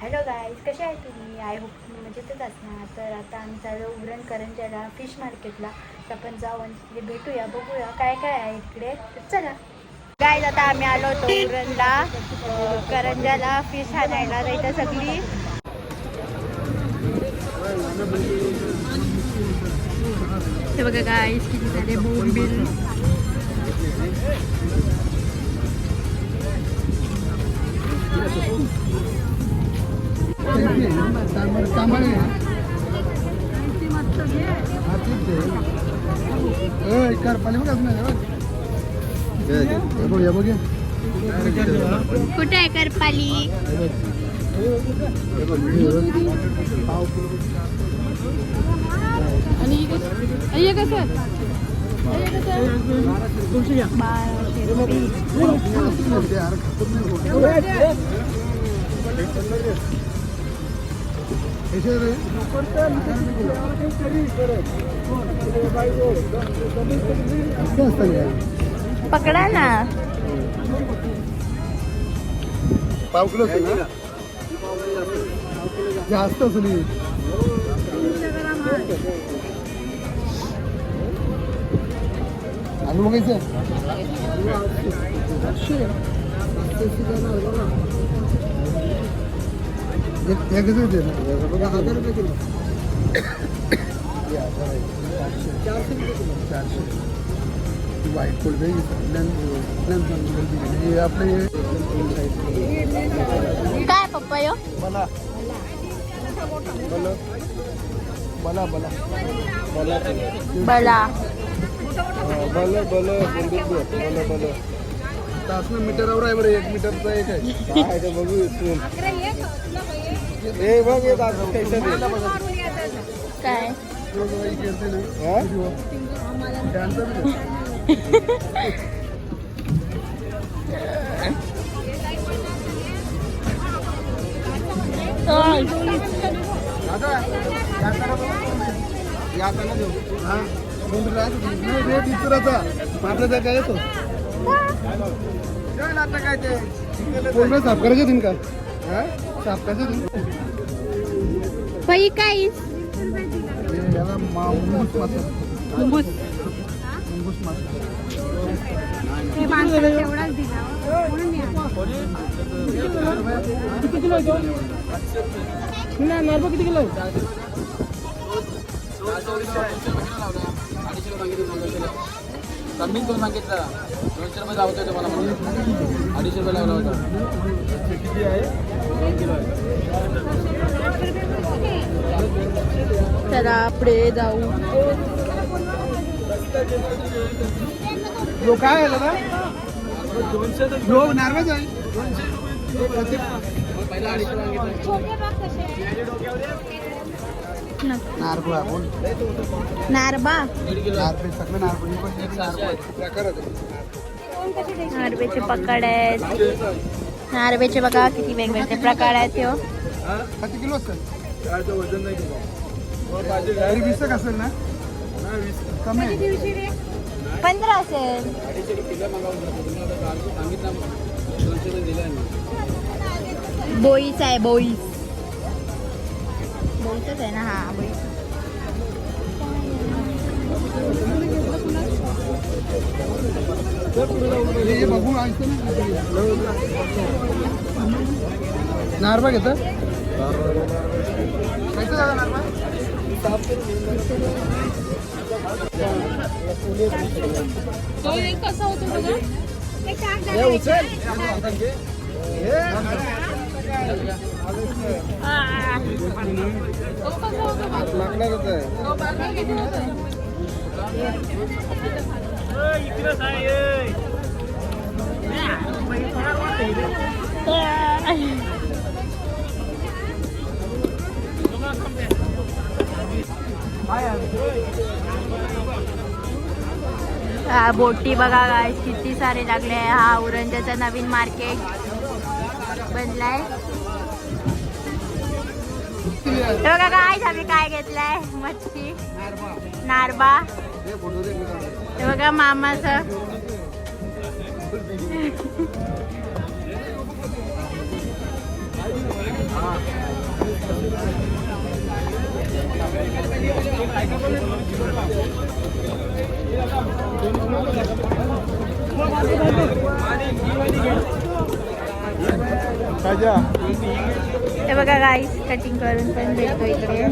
Hello guys कसे आहे तुम्ही? आय होप तुम्ही मजेतच असणार. तर आता आम्ही चाललो उरण करंजाला फिश मार्केटला तर आपण जाऊन तिथे भेटूया बघूया काय काय आहे इकडे. तर चला. गाईज आता आम्ही आलो होतो उरणला. करंजाला फिश आणायला. तर इथं सगळी हे बघा गाईज किती झाले बोंबील. कुठे आहे करपाली? हे कसं? बाराशे रुपये पकडा ना? पाव किलो जास्त असली आलू बघायचं मग याचं? एक- एक कसं येते ना? हजार रुपये किलो चारशे व्हाईट कोल्ड हे आपले काय पप्पा यो बला बला बला बला बला बला बल बल बल. बल तासन मीटरवर आहे बरं एक मीटरचा एक आहे. बघू इथून. ए बघ हे दे. काय? हा? याकडे देऊ. हा? रेट इतराचा. येतो काय आता काय ते कोंबड्या साफ करायचे दिन का हा? साफ करायचे दिन पै काय हे याला मा- मुंगूस मासा मुंगूस मुंगूस मासा किती किलो आहे तो? नाही, किती किलो आहे? कमीच दोन सांगितलं. दोनशे रुपये लावतोय तुम्हाला म्हणून. अडीचशे रुपये लावला होता. चला पुढे जाऊ. यो काय आहे दादा यो नारळच आहे. नारळ आपण नारबा नारळ सगळं नारळ नारबेचे पकड आहेत. नारबेचे बघा किती वेगवेगळे प्रकार आहेत हो. किती किलो असेल वजन नाही वीस असेल ना कमी पंधरा असेल. अडीचशे आहे बोईस बोईसच आहे ना हा नारबा घेतं कैसे दादा नारबा तो एक कसा होतो बघा? उचल. लागणारच आहे हा, बोटी बघा guys, किती सारे लागले. हा औरंजाचा नवीन मार्केट बनलाय हे बघा काय आम्ही काय घेतलंय? मच्छी. नारबा. हे बघा मामाचं. हे बघा गाईस कटिंग करून पण भेटतो इकडे.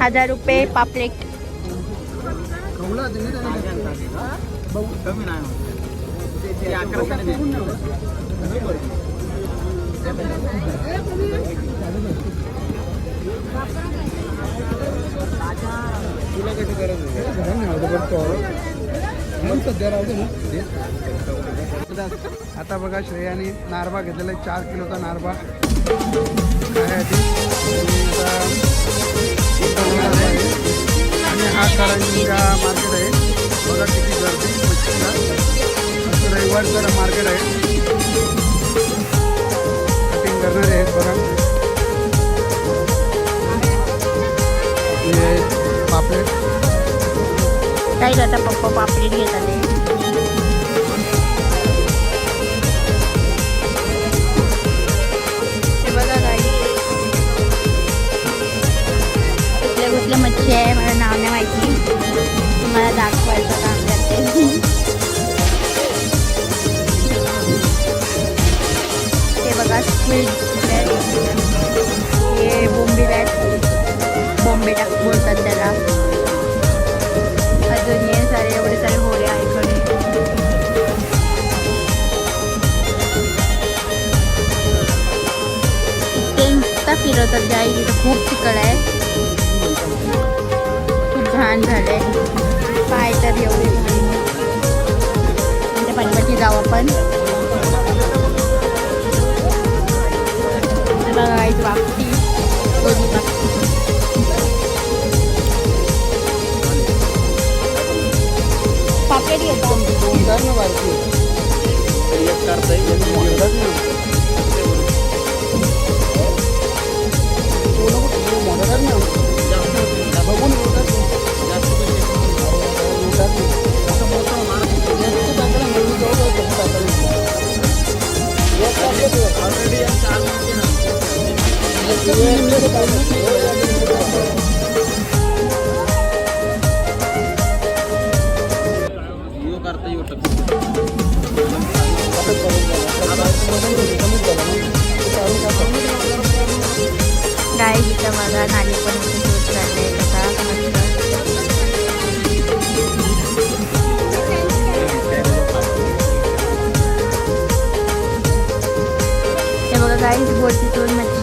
हजार रुपये पापलेट. आता बघा श्रेयाने नारबा घेतलेला आहे. चार किलोचा नारबा. आणि हा करंजा मार्केट आहे. बघा किती गर्दी मच्छीला. असं रविवारचं मार्केट आहे. कटिंग करणारे आहेत बघा. पापलेट. काही आता पप्पा पापलेट घेतात. ते बघा गाई कुठल्या कुठल्या मच्छी आहे मला नाव नाही माहिती. तुम्हाला दाखवायचं काम करते. हे बघा स्क्विड हे बोंबे आहेत बॉम्बे टाकून. नुसता फिरवतात गाई तिथं खूप चिकट आहे. खूप घाण झालंय. पाय तर एवढे म्हणजे पाठीपाठी जाऊ आपण. बघा गाईच वापटी दोन्ही वापटी पापलेट घेतो. दोनदार गाय तिथं माझा नाणी पण इथे शूट हे बघा गाई बोटीतून मच्छी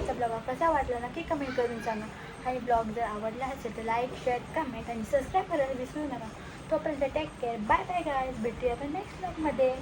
आजचा ब्लॉग कसा वाटला नक्की कमेंट करून सांगा. आणि ब्लॉग जर आवडला असेल तर लाईक शेअर कमेंट आणि सबस्क्राईब करायला विसरू नका. तोपर्यंत take care bye bye guys भेटूया आपण नेक्स्ट ब्लॉगमध्ये